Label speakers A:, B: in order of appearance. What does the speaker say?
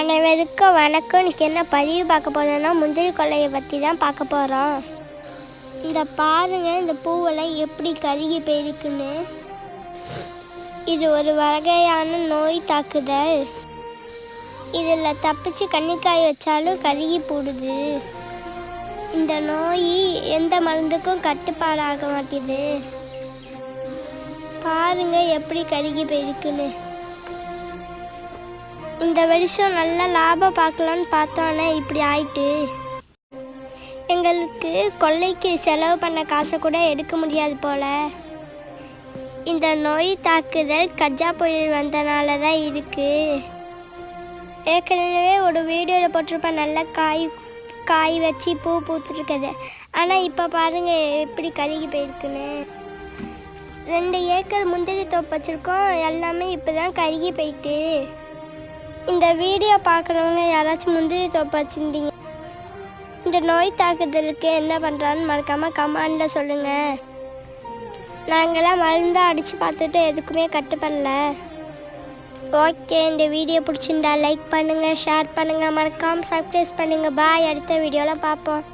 A: அனைவருக்கும் வணக்கம். இன்றைக்கி என்ன பதிவு பார்க்க போகிறோன்னா முந்திரி கொள்ளையை பற்றி தான் பார்க்க போகிறோம் இந்த பாருங்கள் இந்த பூவெல்லாம் எப்படி கருகி போயிருக்குன்னு. இது ஒரு வகையான நோய் தாக்குதல். இதில் தப்பிச்சு கன்னிக்காய் வச்சாலும் கருகி போடுது. இந்த நோய் எந்த மருந்துக்கும் கட்டுப்பாடாக மாட்டேது. பாருங்கள் எப்படி கருகி போயிருக்குன்னு. இந்த வருஷம் நல்ல லாபம் பார்க்கலான்னு பார்த்தோன்னே இப்படி ஆயிட்டு. எங்களுக்கு கொள்ளைக்கு செலவு பண்ண காசை கூட எடுக்க முடியாது போல. இந்த நோய் தாக்குதல் கஜா புயல் வந்தனால தான் இருக்கு. ஏற்கனவே ஒரு வீடியோவில் போட்டிருப்பேன் நல்ல காய் காய் வச்சு பூ பூத்துருக்குது ஆனால் இப்போ பாருங்கள் எப்படி கருகி போயிருக்குன்னு. ரெண்டு ஏக்கர் முந்திரி தோப்பு வச்சுருக்கோம். எல்லாமே இப்போ தான் கருகி போயிட்டு. இந்த வீடியோ பார்க்குறவங்க யாராச்சும் முந்திரி தோப்பு வச்சுருந்தீங்க இந்த நோய் தாக்குதலுக்கு என்ன பண்ணுறான்னு மறக்காமல் கமாண்டில் சொல்லுங்கள் நாங்களாம் மருந்தாக அடித்து பார்த்துட்டு எதுக்குமே கட்டுப்படல ஓகே இந்த வீடியோ பிடிச்சிருந்தா லைக் பண்ணுங்கள் ஷேர் பண்ணுங்கள் மறக்காமல் சப்ஸ்கிரைப் பண்ணுங்கள் பாய் அடுத்த வீடியோவில் பார்ப்போம்.